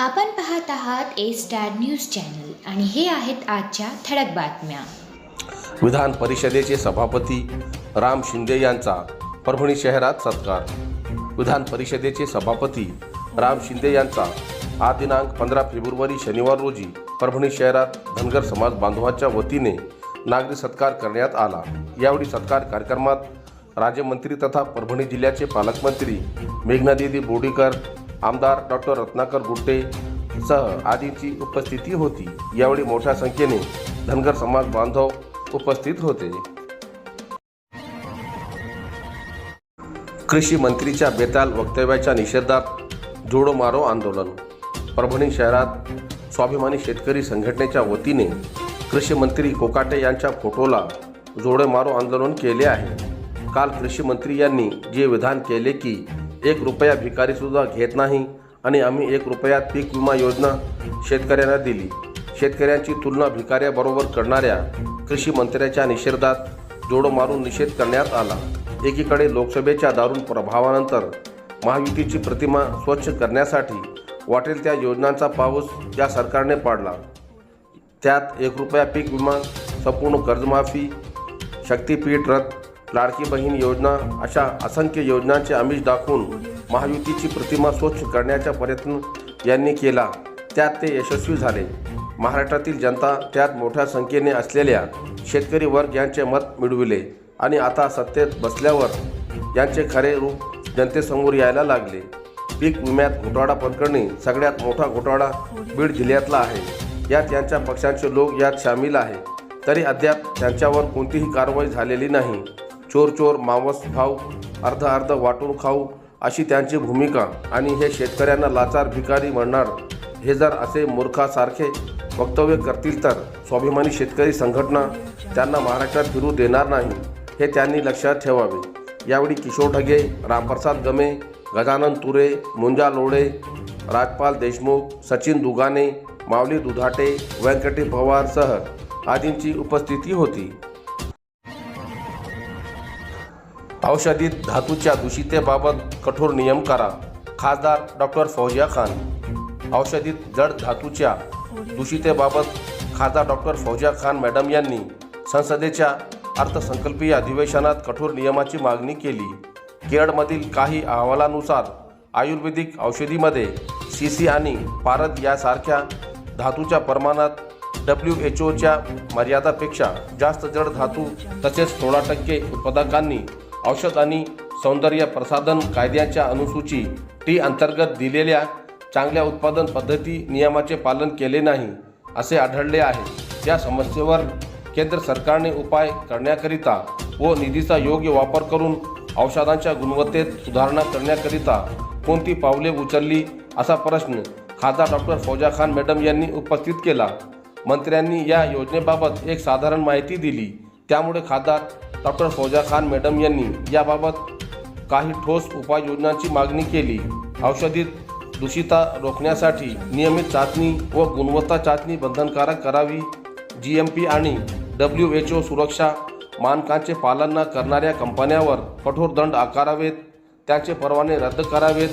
आपण पाहत आहात ए स्टार न्यूज चॅनल आणि हे आहेत आजच्या ठळक बातम्या. विधान परिषदेचे सभापती राम शिंदे यांचा परभणी शहरात सत्कार. विधान परिषदेचे सभापती राम शिंदे यांचा आज दिनांक पंधरा फेब्रुवारी शनिवार रोजी परभणी शहरात धनगर समाज बांधवांच्या वतीने नागरी सत्कार करण्यात आला. यावेळी सत्कार कार्यक्रमात राज्यमंत्री तथा परभणी जिल्ह्याचे पालकमंत्री मेघनादेवी बोडीकर आमदार डॉक्टर रत्नाकर गुट्टे सह आदींची उपस्थिती होती. यावेळी मोठ्या संख्येने धनगर समाज बांधव उपस्थित होते. कृषी मंत्रीच्या बेताल वक्तव्याच्या निषेधात जोडो मारो आंदोलन. परभणी शहरात स्वाभिमानी शेतकरी संघटनेच्या वतीने कृषी मंत्री कोकाटे यांच्या फोटोला जोडे मारो आंदोलन केले आहे. काल कृषी मंत्री यांनी जे विधान केले की एक रुपया भिकारीसुद्धा घेत नाही आणि आम्ही एक रुपयात पीक विमा योजना शेतकऱ्यांना दिली. शेतकऱ्यांची तुलना भिकाऱ्याबरोबर करणाऱ्या कृषी मंत्र्याच्या निषेधात जोडो मारून निषेध करण्यात आला. एकीकडे लोकसभेच्या दारुण प्रभावानंतर महायुतीची प्रतिमा स्वच्छ करण्यासाठी वाटेल त्या योजनांचा पाऊस या सरकारने पाडला. त्यात एक रुपया पीक विमा संपूर्ण कर्जमाफी शक्तीपीठ रथ लाडकी बहीण योजना अशा असंख्य योजनांचे आमिष दाखवून महायुतीची प्रतिमा स्वच्छ करण्याचा प्रयत्न यांनी केला. त्यात ते यशस्वी झाले. महाराष्ट्रातील जनता त्यात मोठ्या संख्येने असलेल्या शेतकरी वर्ग यांचे मत मिळविले आणि आता सत्तेत बसल्यावर यांचे खरे रूप जनतेसमोर यायला लागले. पीक विम्यात घोटाळा प्रकरणी सगळ्यात मोठा घोटाळा बीड जिल्ह्यातला आहे. यात यांच्या पक्षांचे लोक यात सामील आहे तरी अद्याप त्यांच्यावर कोणतीही कारवाई झालेली नाही. चोर चोर मावस भाऊ अर्ध अर्ध वाटून खाऊ अशी त्यांची भूमिका. आणि हे शेतकऱ्यांना लाचार भिकारी म्हणणार हे जर असे मूर्खासारखे वक्तव्य करतील तर स्वाभिमानी शेतकरी संघटना त्यांना महाराष्ट्रात फिरू देणार नाही हे त्यांनी लक्षात ठेवावे. यावेळी किशोर ढगे रामप्रसाद गमे गजानन तुरे मुंजा लोळे राजपाल देशमुख सचिन दुगाने माऊली दुधाटे व्यंकटेश पवारसह आदींची उपस्थिती होती. औषधीत धातूच्या दूषितेबाबत कठोर नियम करा. खासदार डॉक्टर फौजिया खान. औषधीत जड धातूच्या दूषितेबाबत खासदार डॉक्टर फौजिया खान मॅडम यांनी संसदेच्या अर्थसंकल्पीय अधिवेशनात कठोर नियमाची मागणी केली. केरळमधील काही अहवालानुसार आयुर्वेदिक औषधीमध्ये सी सी आणि पारद यासारख्या धातूच्या प्रमाणात डब्ल्यू एच ओच्या मर्यादापेक्षा जास्त जड धातू तसेच सोळा टक्के उत्पादकांनी औषध आणि सौंदर्य प्रसाधन कायद्याच्या अनुसूची टी अंतर्गत दिलेल्या चांगल्या उत्पादन पद्धती नियमाचे पालन केले नाही असे आढळले आहे. या समस्येवर केंद्र सरकारने उपाय करण्याकरिता व निधीचा योग्य वापर करून औषधांच्या गुणवत्तेत सुधारणा करण्याकरिता कोणती पावले उचलली असा प्रश्न खासदार डॉक्टर फौजा खान मॅडम यांनी उपस्थित केला. मंत्र्यांनी या योजनेबाबत एक साधारण माहिती दिली. त्यामुळे खासदार डॉक्टर फौजा खान मॅडम यांनी याबाबत काही ठोस उपाययोजनांची मागणी केली. औषधी दूषिता रोखण्यासाठी नियमित चाचणी व गुणवत्ता चाचणी बंधनकारक करावी. जी एम पी आणि डब्ल्यू एच ओ सुरक्षा मानकांचे पालन न करणाऱ्या कंपन्यांवर कठोर दंड आकारावेत. त्याचे परवाने रद्द करावेत.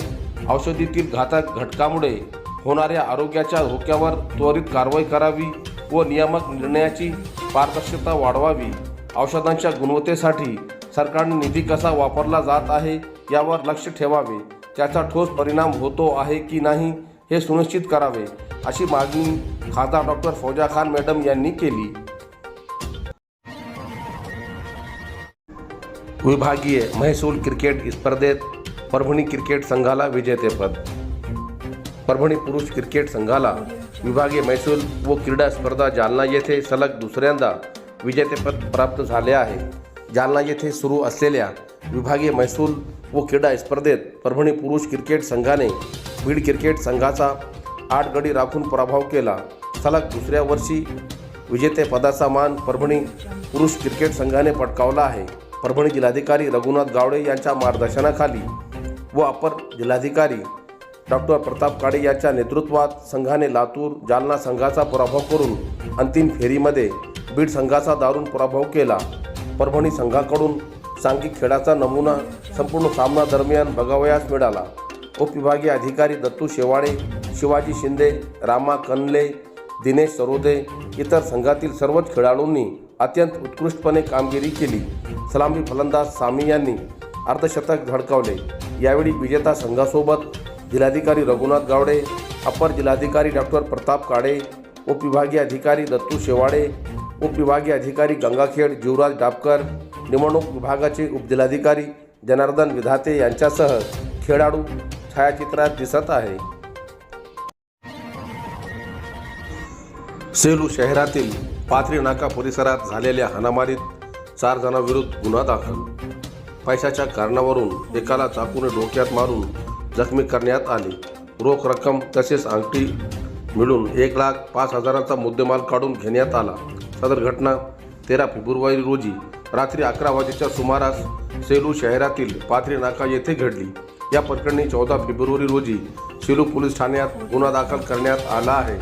औषधीतील घातक घटकामुळे होणाऱ्या आरोग्याच्या धोक्यावर त्वरित कारवाई करावी व नियामक निर्णयाची पारदर्शकता वाढवावी. औषधांच्या गुणवत्तेसाठी सरकारने निधी कसा वापरला जात आहे यावर लक्ष ठेवावे त्याचा ठोस परिणाम होतो आहे की नाही हे सुनिश्चित करावे अशी मागणी खासदार डॉक्टर फौजा खान मॅडम यांनी केली. विभागीय महसूल क्रिकेट स्पर्धेत परभणी क्रिकेट संघाला विजेतेपद. परभणी पुरुष क्रिकेट संघाला विभागीय महसूल व क्रीडा स्पर्धा जालना येथे सलग दुसऱ्यांदा विजेतेपद प्राप्त झाले आहे. जालना येथे सुरू असलेल्या विभागीय महसूल व क्रीडा स्पर्धेत परभणी पुरुष क्रिकेट संघाने बीड क्रिकेट संघाचा आठ गडी राखून पराभव केला. सलग दुसऱ्या वर्षी विजेतेपदाचा मान परभणी पुरुष क्रिकेट संघाने पटकावला आहे. परभणी जिल्हाधिकारी रघुनाथ गावडे यांच्या मार्गदर्शनाखाली व अपर जिल्हाधिकारी डॉक्टर प्रताप काळे यांच्या नेतृत्वात संघाने लातूर जालना संघाचा पराभव करून अंतिम फेरीमध्ये बीड संघाचा दारुण पराभव केला. परभणी संघाकडून सांघिक खेळाचा नमुना संपूर्ण सामना दरम्यान बघावयास मिळाला. उपविभागीय अधिकारी दत्तू शेवाळे शिवाजी शिंदे रामा कनले दिनेश सरोदे इतर संघातील सर्वच खेळाडूंनी अत्यंत उत्कृष्टपणे कामगिरी केली. सलामी फलंदाज सामी यांनी अर्धशतक झडकावले यावेळी विजेता संघासोबत जिल्हाधिकारी रघुनाथ गावडे अपर जिल्हाधिकारी डॉक्टर प्रताप काळे उपविभागीय अधिकारी दत्तू शेवाडे उपविभागीय अधिकारी गंगाखेड जीवराज डापकर निवडणूक विभागाचे उपजिल्हाधिकारी जनार्दन विधाते यांच्यासह खेळाडू छायाचित्रात दिसत आहे. सेलू शहरातील पाथरी नाका परिसरात झालेल्या हाणामारीत चार जणांविरुद्ध गुन्हा दाखल. पैशाच्या कारणावरून एकाला चाकूने डोक्यात मारून जखमी करण्यात आले. रोख रक्कम तसेच अंगठी मिळून एक लाख पाच हजाराचा मुद्देमाल काढून घेण्यात आला. सदर घटना तेरा फेब्रुवारी रोजी रात्री अकरा वाजेच्या सुमारास सेलू शहरातील पाथरी नाका येथे घडली. या प्रकरणी चौदा फेब्रुवारी रोजी सेलू पोलीस ठाण्यात गुन्हा दाखल करण्यात आला आहे.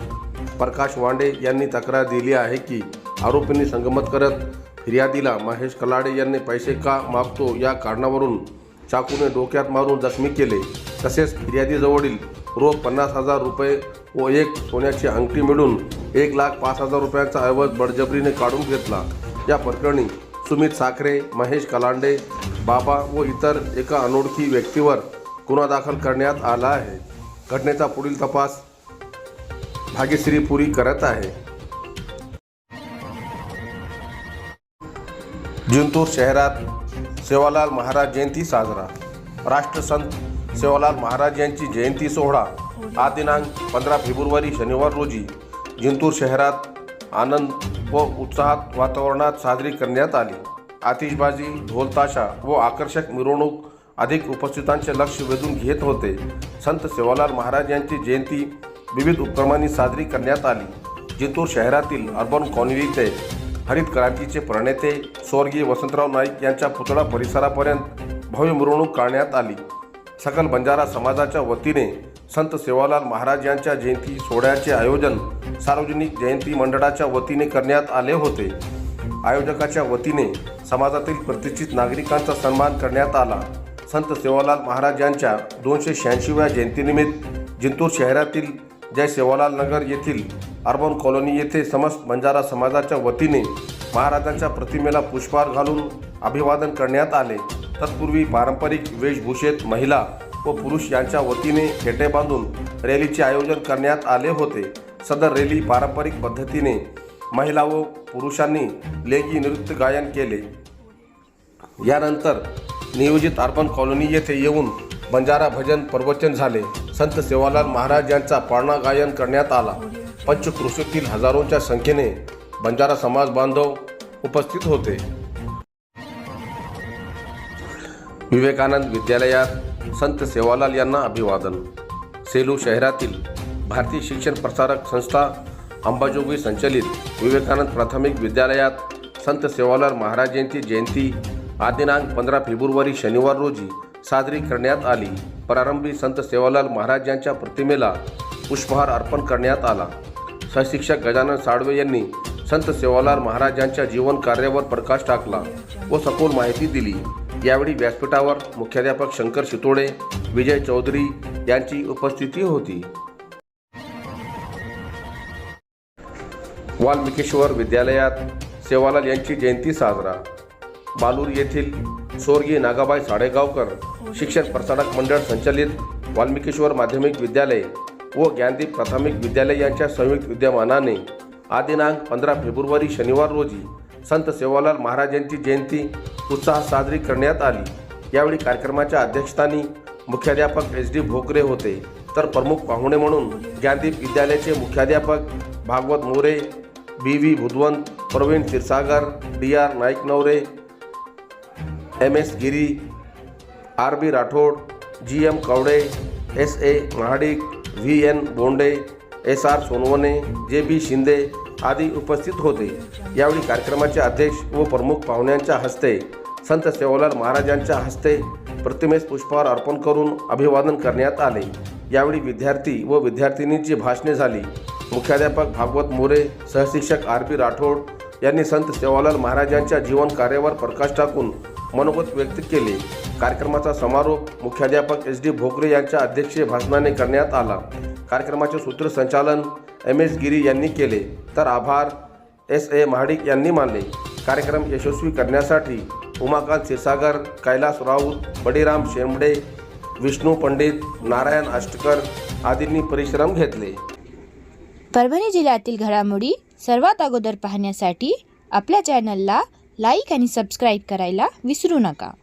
प्रकाश वांडे यांनी तक्रार दिली आहे की आरोपींनी संगमत करत फिर्यादीला महेश कलाडे यांनी पैसे का मागतो या कारणावरून चाकूने डोक्यात मारून जखमी केले. तसेच फिर्यादीजवळील रोख पन्नास हजार रुपये व एक सोन्याची अंगठी मिळून एक लाख पाच हजार रुपयांचा ऐवज बळजबरीने काढून घेतला. या प्रकरणी सुमित साखरे महेश कलांडे बाबा व इतर एका अनोळखी व्यक्तीवर गुन्हा दाखल करण्यात आला आहे. घटनेचा पुढील तपास भाग्यश्री पुरी करत आहे. जिंतूर शहरात सेवालाल महाराज जयंती साजरा. राष्ट्रसंत सेवालाल महाराज यांची जयंती सोहळा हा दिनांक पंधरा फेब्रुवारी शनिवार रोजी जिंतूर शहरात आनंद व उत्साहात वातावरणात साजरी करण्यात आली. आतिषबाजी ढोलताशा व आकर्षक मिरवणूक अधिक उपस्थितांचे लक्ष वेधून घेत होते. संत सेवालाल महाराज यांची जयंती विविध उपक्रमांनी साजरी करण्यात आली. जिंतूर शहरातील अर्बन कॉलनीचे हरित क्रांतीचे प्रणेते स्वर्गीय वसंतराव नाईक यांच्या पुतळा परिसरापर्यंत भव्य मिरवणूक काढण्यात आली. सकल बंजारा समाजाच्या वतीने संत सेवालाल महाराज यांच्या जयंती सोहळ्याचे आयोजन सार्वजनिक जयंती मंडळाच्या वतीने करण्यात आले होते. आयोजकाच्या वतीने समाजातील प्रतिष्ठित नागरिकांचा सन्मान करण्यात आला. संत सेवालाल महाराज यांच्या दोनशे शहाऐंशीव्या जयंतीनिमित्त जिंतूर शहरातील जय सेवालाल नगर येथील अर्बन कॉलनी येथे समस्त बंजारा समाजाच्या वतीने महाराजांच्या प्रतिमेला पुष्पहार घालून अभिवादन करण्यात आले. तत्पूर्वी पारंपरिक वेशभूषेत महिला व पुरुष यांच्या वतीने खेटे बांधून रॅलीचे आयोजन करण्यात आले होते. सदर रॅली पारंपरिक पद्धतीने महिला व पुरुषांनी लेगी नृत्य गायन केले. यानंतर नियोजित अर्बन कॉलनी येथे येऊन बंजारा भजन प्रवचन झाले. संत सेवालाल महाराज यांचा पाळणा गायन करण्यात आला. पंचकृषीतील हजारोंच्या संख्येने बंजारा समाज बांधव उपस्थित होते. विवेकानंद विद्यालयात संत सेवालाल यांना अभिवादन. सेलू शहरातील भारतीय शिक्षण प्रसारक संस्था अंबाजोगी संचलित विवेकानंद प्राथमिक विद्यालयात संत सेवालाल महाराज यांची जयंती आदिनांक पंधरा फेब्रुवारी शनिवार रोजी साजरी करण्यात आली. प्रारंभी संत सेवालाल महाराज यांच्या प्रतिमेला पुष्पहार अर्पण करण्यात आला. सहशिक्षक गजानन साळवे यांनी संत सेवालाल महाराज यांच्या जीवन कार्यावर प्रकाश टाकला व सखोल माहिती दिली. यावेळी व्यासपीठावर मुख्याध्यापक शंकर शितोडे विजय चौधरी यांची उपस्थिती होती. वाल्मिकेश्वर विद्यालयात सेवालाल यांची जयंती साजरा. बालूर येथील स्वर्गीय नागाबाई साडेगावकर शिक्षण प्रसारक मंडळ संचलित वाल्मिकेश्वर माध्यमिक विद्यालय व ज्ञानदीप प्राथमिक विद्यालय यांच्या संयुक्त विद्यमानाने आदिनांक पंधरा फेब्रुवारी शनिवार रोजी संत सेवालाल महाराज यांची जयंती उत्साहात साजरी करण्यात आली. यावेळी कार्यक्रमाच्या अध्यक्षस्थानी मुख्याध्यापक एच डी भोकरे होते. तर प्रमुख पाहुणे म्हणून ज्ञानदीप विद्यालयाचे मुख्याध्यापक Bhagwat More B V Bhudwant Pravin Kshirsagar D R Naik Navare M S Giri R B Rathod G M Kavade S A Mahadik V N Bonde S R Sonawane J B Shinde आदी उपस्थित होते. यावेळी कार्यक्रमाचे अध्यक्ष व प्रमुख पाहुण्यांच्या हस्ते संत सेवालाल महाराजांच्या हस्ते प्रतिमेस पुष्पहार अर्पण करून अभिवादन करण्यात आले. यावेळी विद्यार्थी व विद्यार्थिनींची भाषणे झाली. मुख्याध्यापक भागवत मोरे सहशिक्षक आर पी राठोड यांनी संत सेवालाल महाराजांच्या जीवन कार्यावर प्रकाश टाकून मनोगत व्यक्त केले. कार्यक्रमाचा समारोप मुख्याध्यापक एस डी भोकरे यांच्या अध्यक्षीय भाषणाने करण्यात आला. कार्यक्रमाचे सूत्रसंचालन एम एस गिरी यांनी केले. तर आभार एस ए महाडिक यांनी मानले. कार्यक्रम यशस्वी करण्यासाठी उमाकांत क्षीरसागर कैलास राऊत बडीराम शेंबडे विष्णू पंडित नारायण अष्टकर आदींनी परिश्रम घेतले. परभणी जिल्ह्यातील घडामोडी सर्वात अगोदर पाहण्यासाठी आपल्या चॅनलला लाईक आणि सबस्क्राईब करायला विसरू नका.